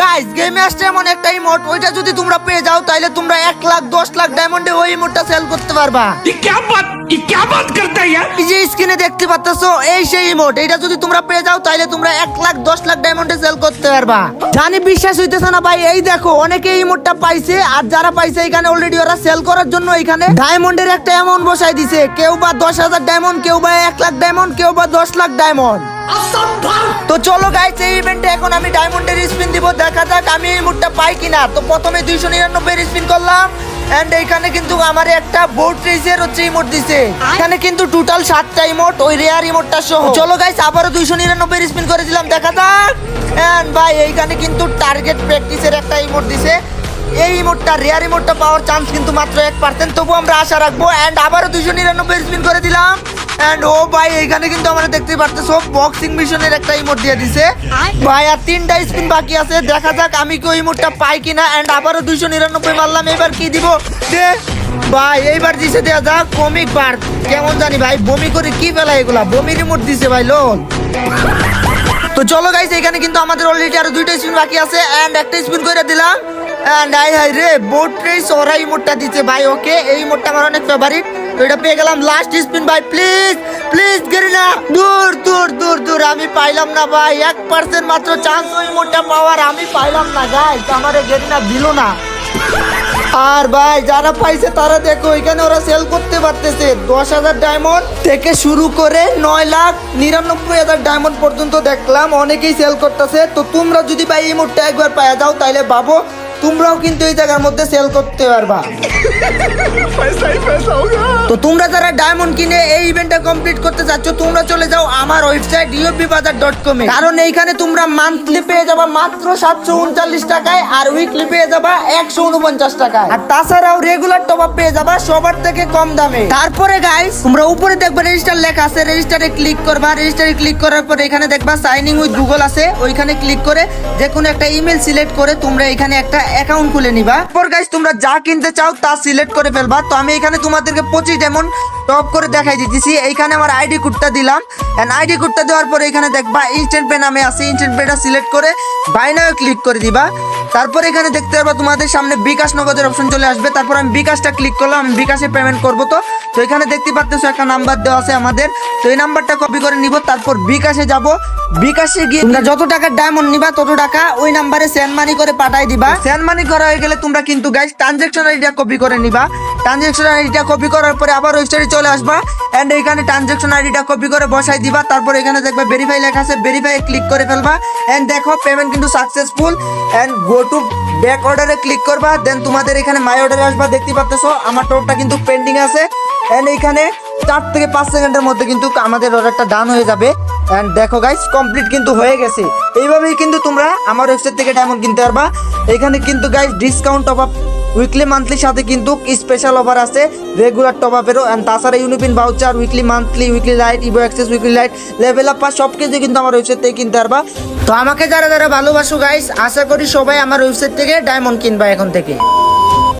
Guys game আসছে এমন একটা ইমোট ওইটা যদি তোমরা পেয়ে যাও তাহলে তোমরা এক লাখ দশ লাখ ডায়মন্ডে ওই ইমোটটা সেল করতে পারবা। যে স্ক্রিনে দেখতে পাচ্ছ এই সেই ইমোট এটা যদি তোমরা পেয়ে যাও তাহলে তোমরা এক লাখ দশ লাখ ডায়মন্ডে সেল করতে পারবা। জানি বিশ্বাস হইতেছে না ভাই এই দেখো অনেকে ইমোটটা পাইছে আর যারা পাইছে এখানে অলরেডি ওরা সেল করার জন্য এখানে ডায়মন্ডের একটা অ্যামাউন্ট বসাই দিছে। কেউ বা দশ হাজার ডায়মন্ড কেউ বা এক লাখ ডায়মন্ড কেউ বা দশ লাখ ডায়মন্ড চলো গাইস এই ইভেন্টে এখন আমি ডায়মন্ডের স্পিন দিব। দেখা যাক আমি এই মুডটা পাই কিনা। তো প্রথমে দুইশো নিরানব্বই স্পিন করলাম। এন্ড এইখানে কিন্তু আমার একটা বোর্ড রেসের হচ্ছে ইমোট দিছে। এখানে কিন্তু টোটাল সাতটা ইমোট ওই রেয়ার ইমোটটা সহ। চলো গাইস আবারও দুইশো নিরানব্বই স্পিন করে দিলাম দেখা যাক। এন্ড ভাই, এইখানে কিন্তু টার্গেট প্র্যাকটিসের একটা ইমোট দিছে। এই ইমোটটা রেয়ার ইমোটটা পাওয়ার চান্স কিন্তু মাত্র এক পার্সেন্ট তবু আমরা আশা রাখব। এন্ড আবারও দুইশো নিরানব্বই স্পিন করে দিলাম এন্ড ও ভাই এখানে কিন্তু আমরা দেখতে পারতেছো বক্সিং মিশনের একটা ইমোট দিয়ে দিছে। ভাই আর তিনটা স্পিন বাকি আছে দেখা যাক আমি কি ওই ইমোটটা পাই কিনা। এন্ড আবারও দুইশো নিরানব্বই মারলাম এবার কি দিব? দে ভাই এইবার দিছে দেয়া যাক কমিক পার্ক কেমন জানি ভাই বমি করে কি ফেলা এগুলা? বমি রিমোট দিছে ভাই লোন তো চলো গাইস এখানে কিন্তু আমাদের অলরেডি আরও দুইটা স্পিন বাকি আছে। এন্ড একটা স্পিন করে দিলাম। And I high ray boat race ওরা এই দিচ্ছে ভাই ওকে। এই মোডটা আমার অনেক ফেভারিট তো এটা পেয়ে গেলাম লাস্ট স্পিন ভাই প্লিজ প্লিজ গেরি না দূর দূর দূর দূর, আমি পাইলাম না ভাই, এক পার্সেন্ট মাত্র চান্স ওই মোডটা পাওয়ার আমি পাইলাম না গাইস আমারে গেরি না দিল না। আর ভাই, যারা পাইছে তারা দেখো, এখানে ওরা সেল করতে পারতেছে। দশ হাজার ডায়মন্ড থেকে শুরু করে নয় লাখ নিরানব্বই হাজার ডায়মন্ড পর্যন্ত দেখলাম, অনেকেই সেল করতেছে। তো তোমরা যদি ভাই এই মুহূর্তে একবার পাওয়া যাও তাহলে ভাবো তোমরাও কিন্তু এই জায়গার মধ্যে সেল করতে পারবা। তো তোমরা যারা ডায়মন্ড কিনে এই ইভেন্টটা কমপ্লিট করতে চাচ্ছ, তোমরা চলে যাও আমার ওয়েবসাইট ইউপি বাজার ডট কমে কারণ এইখানে তোমরা মান্থলি পেয়ে যাবা মাত্র সাতশো উনচল্লিশ টাকায় আর উইকলি পেয়ে যাবা একশো উনপঞ্চাশ টাকায়। আর তাছাড়াও রেগুলার টপ আপ পেয়ে যাবা সবার থেকে কম দামে। তারপরে গাইস তোমরা উপরে দেখবে রেজিস্টার লেখা আছে রেজিস্টারে ক্লিক করবা। রেজিস্টারে ক্লিক করার পর এখানে দেখবা সাইনিং উইথ গুগল আছে। ওইখানে ক্লিক করে যে কোনো একটা ইমেল সিলেক্ট করে তোমরা এখানে একটা অ্যাকাউন্ট খুলে নিবা। পর গাইস তোমরা যা কিনতে চাও তা সিলেক্ট করে ফেলবা। তো আমি এখানে তোমাদেরকে পঁচিশ যেমন টপ করে দেখাই দিতেছি। এইখানে আমার আইডি কোডটা দিলাম। আইডি কোডটা দেওয়ার পরে এখানে দেখবা ইনস্ট্যান্ট পে নামে আছে। ইনস্ট্যান্ট পেটা সিলেক্ট করে বাইনাও ক্লিক করে দিবা। তারপর এখানে দেখতে পারবা তোমাদের সামনে বিকাশ নগদের অপশন চলে আসবে। তারপর আমি বিকাশটা ক্লিক করলাম, আমি বিকাশে পেমেন্ট করব তো। তো এখানে দেখতে পাচ্ছ একটা নাম্বার দেওয়া আছে আমাদের। তো এই নাম্বারটা কপি করে নিব, তারপর বিকাশে যাব। বিকাশে গিয়ে তোমরা যত টাকা ডায়মন্ড নিবা, তত টাকা ওই নাম্বারে সেন্ড মানি করে পাঠাই দিবা। সেন্ড মানি করা হয়ে গেলে তোমরা কিন্তু গাইস ট্রানজেকশন আইডিটা কপি করে নিবা। ট্রানজেকশন আইডিটা কপি করার পরে আবার ওয়েবসাইটে চলে আসবা। এন্ড এখানে ট্রানজেকশন আইডিটা কপি করে বসাই দিবা। তারপর এখানে দেখবে ভেরিফাই লেখা আছে। ভেরিফাই ক্লিক করে ফেলবা। এন্ড দেখো পেমেন্ট কিন্তু successful and go to back অর্ডারে ক্লিক করবা। দেন তোমাদের এখানে মাই অর্ডারে আসবা। দেখতে পাচ্তেছো আমার টোপটা কিন্তু পেন্ডিং আছে। এন্ড এখানে চার থেকে পাঁচ সেকেন্ডের মধ্যে কিন্তু আমাদের অর্ডারটা ডান হয়ে যাবে। এন্ড দেখো গাইস কমপ্লিট কিন্তু হয়ে গেছে। এইভাবেই কিন্তু তোমরা আমার ওয়েবসাইট থেকে ডায়মন্ড কিনতে পারবা। এখানে কিন্তু guys discount top up weekly মান্থলির সাথে কিন্তু স্পেশাল অফার আছে রেগুলার টপ আপেরও অ্যান্ড তাছাড়া UniPin voucher weekly monthly weekly lite evo access weekly lite level up সব কিছু কিন্তু আমার ওয়েবসাইট থেকে কিনতে পারবা। তো আমাকে যারা যারা ভালোবাসো গাইস আশা করি সবাই আমার ওয়েবসাইট থেকে ডায়মন্ড কিনবা এখন থেকে।